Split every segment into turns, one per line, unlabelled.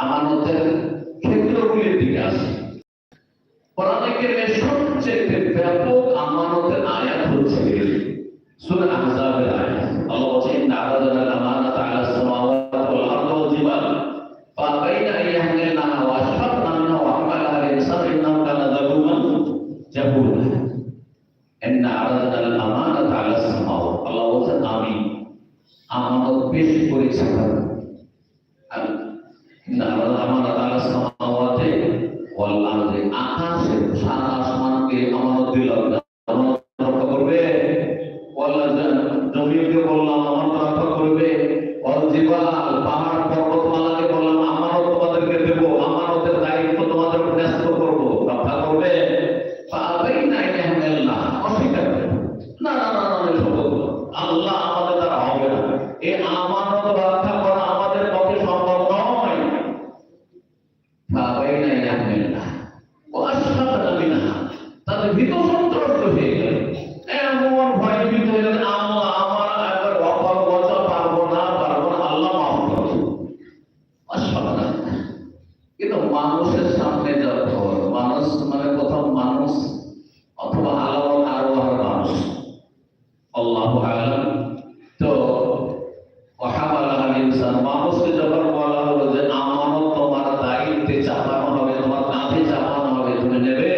আমানতের ক্ষেত্রগুলির দিকে আসি কোরআনে সবচেয়ে ব্যাপক আমানতের আয়াত হচ্ছে সূরা আহজাবের আয়াত। আল্লাহ বলছেন, ইন্না আরাদনা আল-আমানাত আলা সামাওয়াতি ওয়াল আরদি ওয়াল জিবাল ফাআবাইনা আন ইয়াহমিলনাহা ওয়া আশফাকনা মিনহা ওয়া আমি আমানত পেশ করেছি আমি ইন্না আরাদনা আমানাত আলা সামাওয়াতি ওয়াল আরদি আকাশে সারা আসমানকে আমানত দিলাম বাইনা ইয়াহমিল্লাহ ওয়া তাদের ভিতর সন্ত্রস্ত হয়ে গেল এমন ভয় ভীত হলেন আমার whenever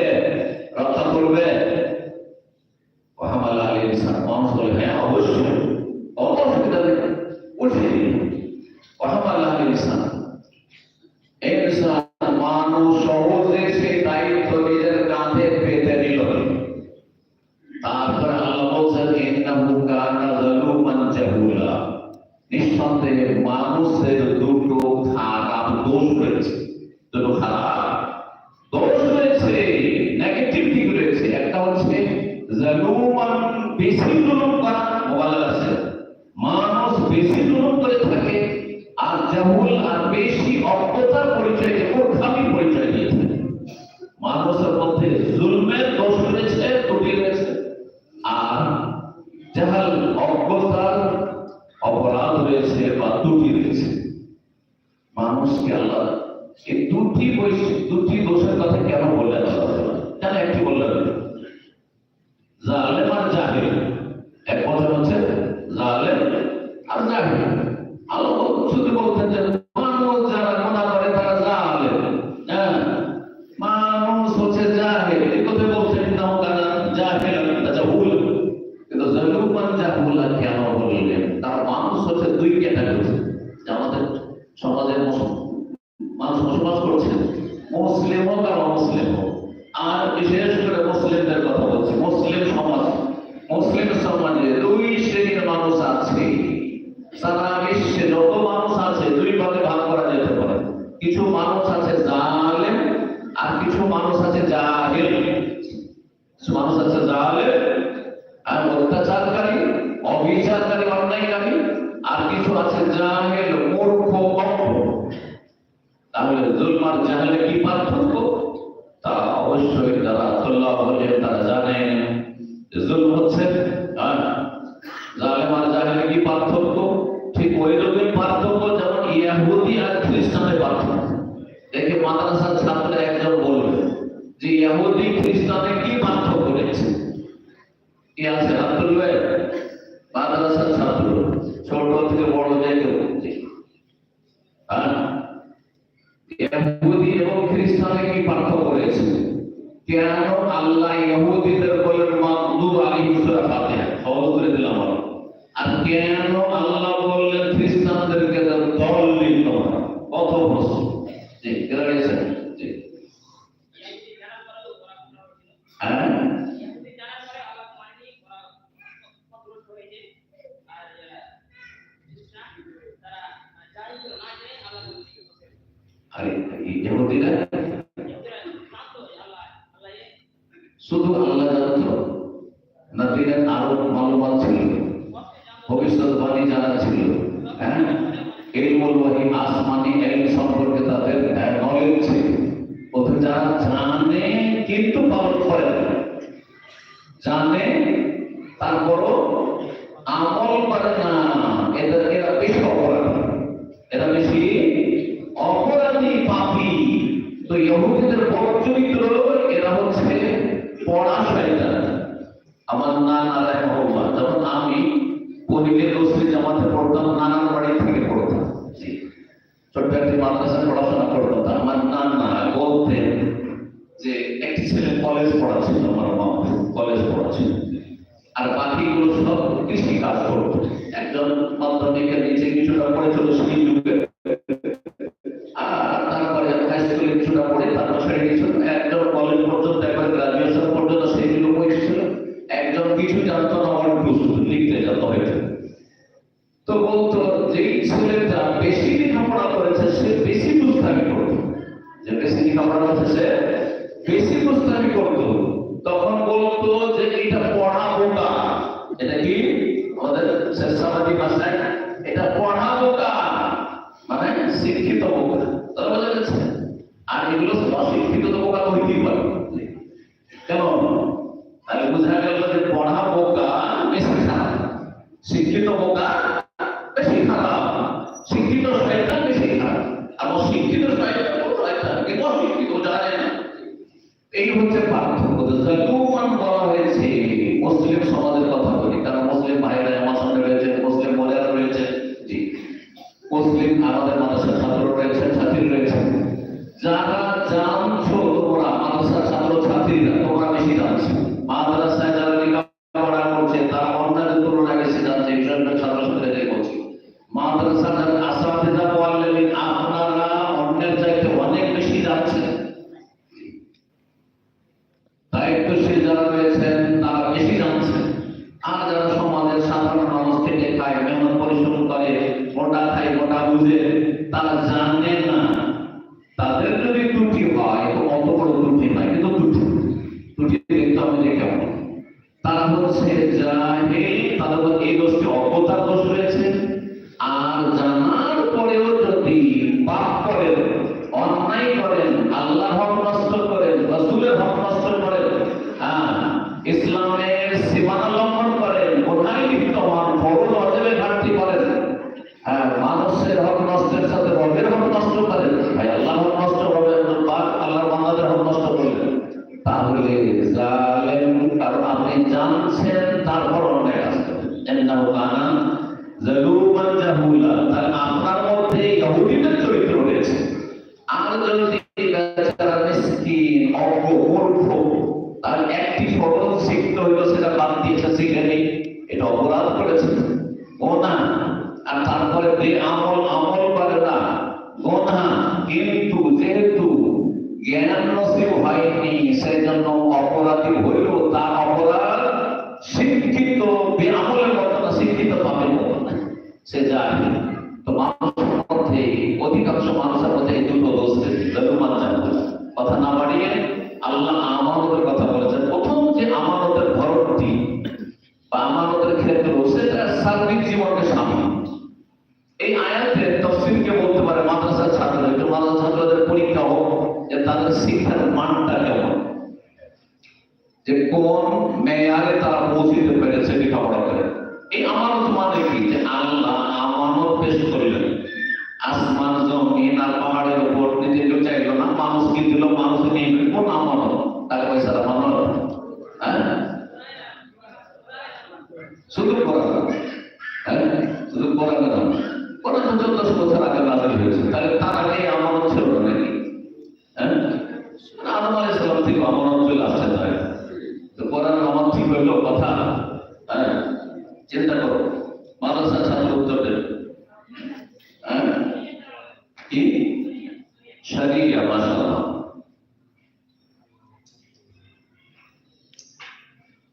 জালুমান বেশি জুলুম করা মোবাইল আছে। মানুষ বেশি জুলুম করে থাকে আর জাহুল আর বেশি অজ্ঞতার পরিচয় দিয়ে পরিচয় মানুষের মধ্যে জুলমের দোষ রয়েছে, ত্রুটি রয়েছে। আর জাহাল অজ্ঞতার অপরাধ রয়েছে বা ত্রুটি রয়েছে, মানুষকে আল্লাহ এই দুটি বৈশিষ্ট্য, দুটি দোষের কথা কেন বললেন? আল্লাহ তাআলা? কেন একটি বললেন জালেম আর জাহিল এক কথা হচ্ছে জালেম আর জাহিল আল্লাহ শুধু বলতেন যে মানুষ যারা গুনাহ করে তারা জালেম হ্যাঁ মানুষ হচ্ছে জাহিল এই কথা বলছেন না কারণ জাহিল আচ্ছা ভুল কিন্তু জালুমান জাহুলা কেন বললেন তার মানুষ হচ্ছে দুই ক্যাটাগরি আমাদের সমাজের মুসলমান মানুষ বসবাস করছেন মুসলিম হোক আর অমুসলিম হোক আর বিশেষ করে মুসলিমদের কথা বলছি মুসলিম সমাজ মুসলিম সমাজে দুই শ্রেণির মানুষ আছে সারা বিশ্বে যত মানুষ আছে দুই ভাগে ভাগ করা যেতে পারে কিছু মানুষ আছে জালেম আর কিছু মানুষ আছে জাহিল কিছু মানুষ আছে জালেম আর অত্যাচারকারী অবিচারকারী অন্যায়কারী আর কিছু আছে জাহেল মূর্খ অজ্ঞ তাহলে জুলমার জাহেলে কি পার্থক্য তা অবশ্যই যারা আব্দুল্লাহ বলেন তারা জানেন যে জুলম হচ্ছে হ্যাঁ, জালেম আর জাহেলে কি পার্থক্য, ঠিক ওই রকম পার্থক্য যেমন ইয়াহুদি আর খ্রিস্টানের পার্থক্য। দেখে মাদ্রাসার ছাত্র একজন বলবে যে ইয়াহুদি, খ্রিস্টানে কি পার্থক্য রয়েছে? কি আছে হাত মাদ্রাসার ছাত্র। ছোট থেকে বড় বলছে হ্যাঁ? ইহুদি এবং খ্রিস্টানে কি পার্থক্য রয়েছে? কেন আল্লাহ ইহুদিদের বলেন, মাগদুব আলাইহিম সূরা ফাতিহা। সহজ করে দিলাম আমরা। আর কেন আল্লাহ বললেন খ্রিস্টানদেরকে জি হ্যাঁ? শুধু আল্লাহ জানতো না দিনের আরও মালুমাত পড়াশোনা আমার বলতেন যে একটি ছেলে কলেজ পড়াচ্ছিল, আমার মা কলেজ পড়াচ্ছিল। আর বাকিগুলো সব কৃষি কাজ করতো। একজন মাধ্যমিকের নিচে কিছুটা সেই যুগে। আর তারপরে হাই স্কুলে কিছুটা পড়ে তারপর ছেড়ে গেছিল একজন কলেজ পর্যন্ত, একবার গ্রাজুয়েশন পর্যন্ত সেইগুলো পড়েছিল একজন কিছু জানতো না শুধু লিখতে জানতো হয়েছে তো বলতো যেই ছেলেটা বেশি লেখাপড়া করেছে, সে বেশি করতো। যে বেশি লেখাপড়া করেছে, সে বেশি করতো। তখন বলতো যে এটা পড়া বোকা। এটা কি? আমাদের ভাষায় এটা পড়া বোকা। মানে শিক্ষিত বোকা। বোঝা আর এগুলো সব অশিক্ষিত তো বোকা হইতেই পারে। কেন? তাহলে বোঝা গেল যে পড়া বোকা, বেশি শিক্ষিত বোকা শিক্ষিত এই হচ্ছে পার্থক্য। জালুমান বলা হয়েছে, মুসলিম সমাজের কথা বলি, কারণ মুসলিম ভাইরা আমার সামনে রয়েছে মুসলিম বোনেরা রয়েছে জি মুসলিম আমাদের মাদ্রাসার ছাত্র রয়েছে ছাত্রী রয়েছে যারা জানছো তোমরা মাদ্রাসার ছাত্র ছাত্রীরা তোমরা বেশি জানছো মাদ্রাসায় যারা লেখাপড়া করছে তারা অন্যান্য তুলনায় বেশি জানছে এই জন্য ছাত্র ছাত্রীদের বলছি মাদ্রাসা যারা আসাদিদা বললেন আপনারা অন্যের চাইতে জানছেন দায়িত্বশীল যারা রয়েছেন তারা বেশি জানছেন আর যারা সমাজের সাধারণ মানুষ থেকে খায় মেহনত পরিশ্রম করে মোটা খায় মোটা বুঝে, তারা জানে না। তাদের যদি ত্রুটি হয়, তো অত বড় ত্রুটি নয়, কিন্তু ত্রুটি। ত্রুটি দেখতে যে কেমন। তারা হচ্ছে জাহেল তাদের এই দোষটি অজ্ঞতার দোষ রয়েছে। আর জানার পরেও যদি পাপ করেন আল্লাহ হক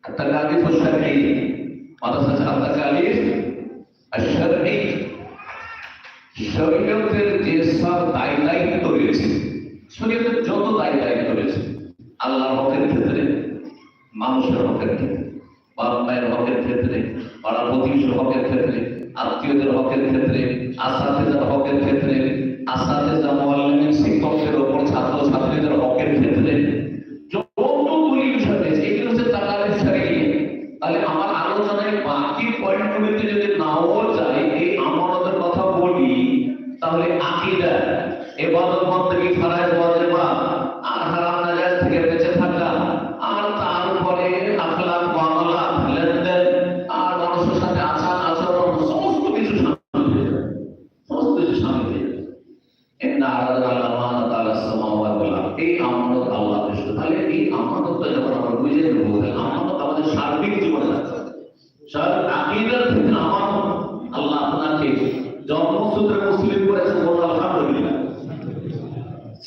التكاليف الشرعية মাদ্রাসা التكاليف الشرعية শরীয়তের যে সব দায় দায়িত্ব রয়েছে শরীয়তের যত দায় দায়িত্ব রয়েছে আল্লাহর হকের ক্ষেত্রে মানুষের হকের ক্ষেত্রে বাপ মায়ের হকের ক্ষেত্রে পাড়া প্রতিবেশী হকের ক্ষেত্রে আত্মীয়দের হকের ক্ষেত্রে আসাতেজার হকের ক্ষেত্রে আসাতেজা মোয়াল্লিমের শিক্ষকদের ওপর ছাত্র ছাত্রীদের হকের ক্ষেত্রে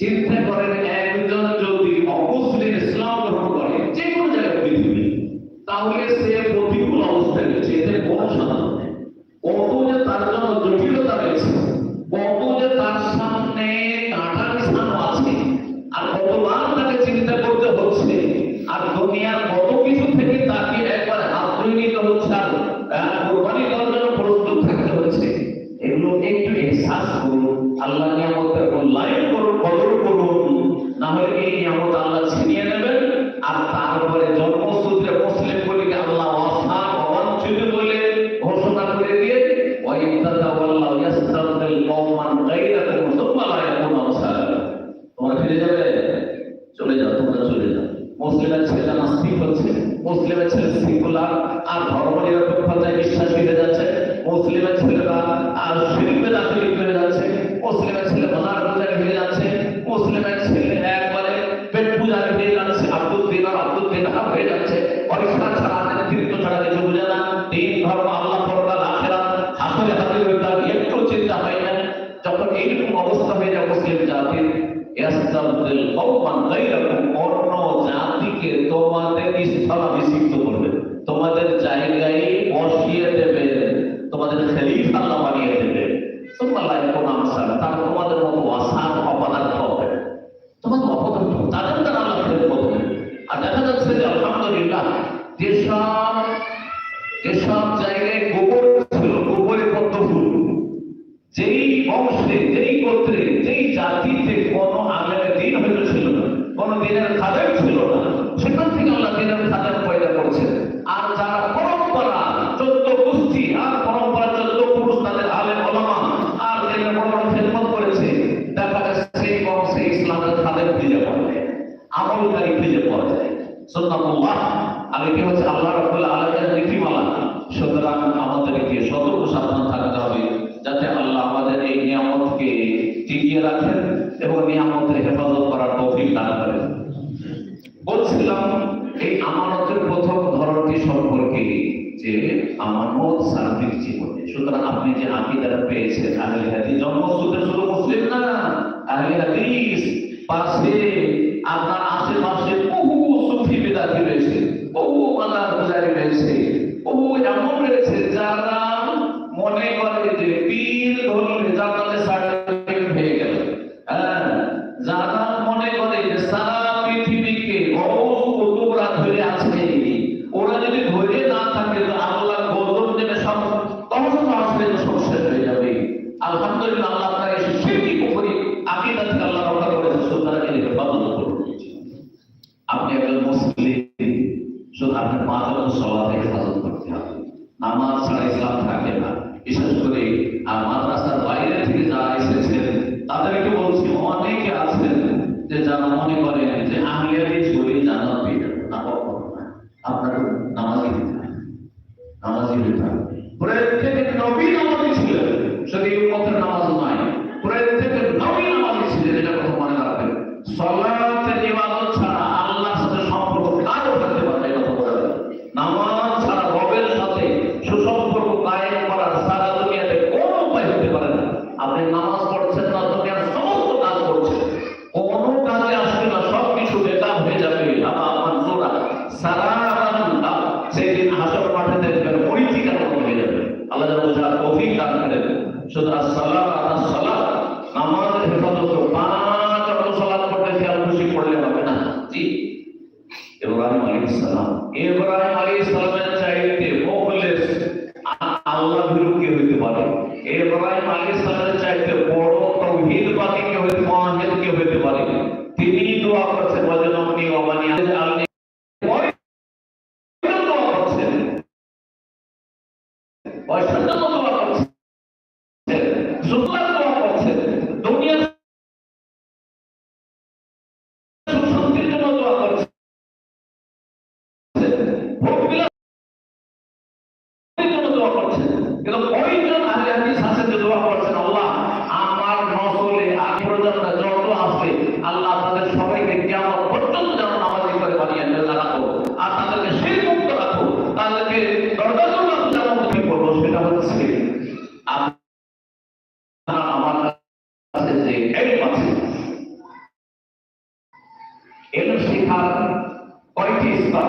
চিন্তা করেন রসুল্লাহ আর ধর্ম নিরপেক্ষতায় বিশ্বাস ফিরে যাচ্ছে। মুসলিমের ছেলেরা আর শিল্পেরা শিল্প ফিরে যাচ্ছে। মুসলিমের ছেলে মানার পূজায় ফিরে যাচ্ছে। মুসলিমের ছেলে একবারে পেট পূজায় ফিরে যাচ্ছে। আব্দুল দিনার আব্দুল দিনার হয়ে যাচ্ছে। পরীক্ষা ছাড়া নেতৃত্ব ছাড়া কিছু বোঝে না। দিন, ধর্ম, আল্লাহ, পরকাল আখেরা হাসলে হাজির হয়ে তার একটু চিন্তা হয় না। যখন এইরকম অবস্থা হয়ে যায় মুসলিম জাতির ইয়াস্তাবদিল কওমান গায়রাকুম, অন্য জাতিকে তোমাদের ইসলাম আল্লাহ তাবলিগ জীবনে সুতরাং আপনি যে আকিদার পেয়েছেন, আহলে হাদিস, জন্মসূত্রে শুধু মুসলিম না আহলে হাদিস পাশে আপনার আশেপাশে বহু সুফি বেদাতি রয়েছে, বহু আল্লাহ পূজারি রয়েছে, বহু এমন রয়েছে যারা মনে করে যে পীর ধরুন জান্নাতে সার্টিফিকেট হয়ে গেল। হ্যাঁ যারা নামাজের হেফাজত পাঁচ অক্ট সালাদ পড়লে হবে না। জি। ইব্রাহিম আলী ইসলাম ইব্রাহিম আলী ইসলামের চাইতে আছে এলম শেখার কয়টি স্তর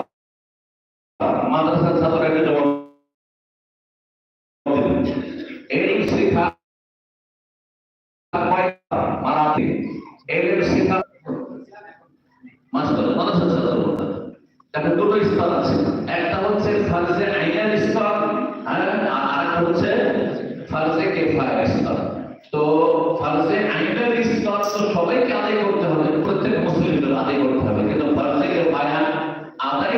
মাদ্রাসার ছাত্রকে জবাব এলম শেখা ফারজে সবাইকে আদায় করতে হবে প্রত্যেক মুসলিমদের আদায় করতে হবে। কিন্তু ফারজে বায়ান আদায়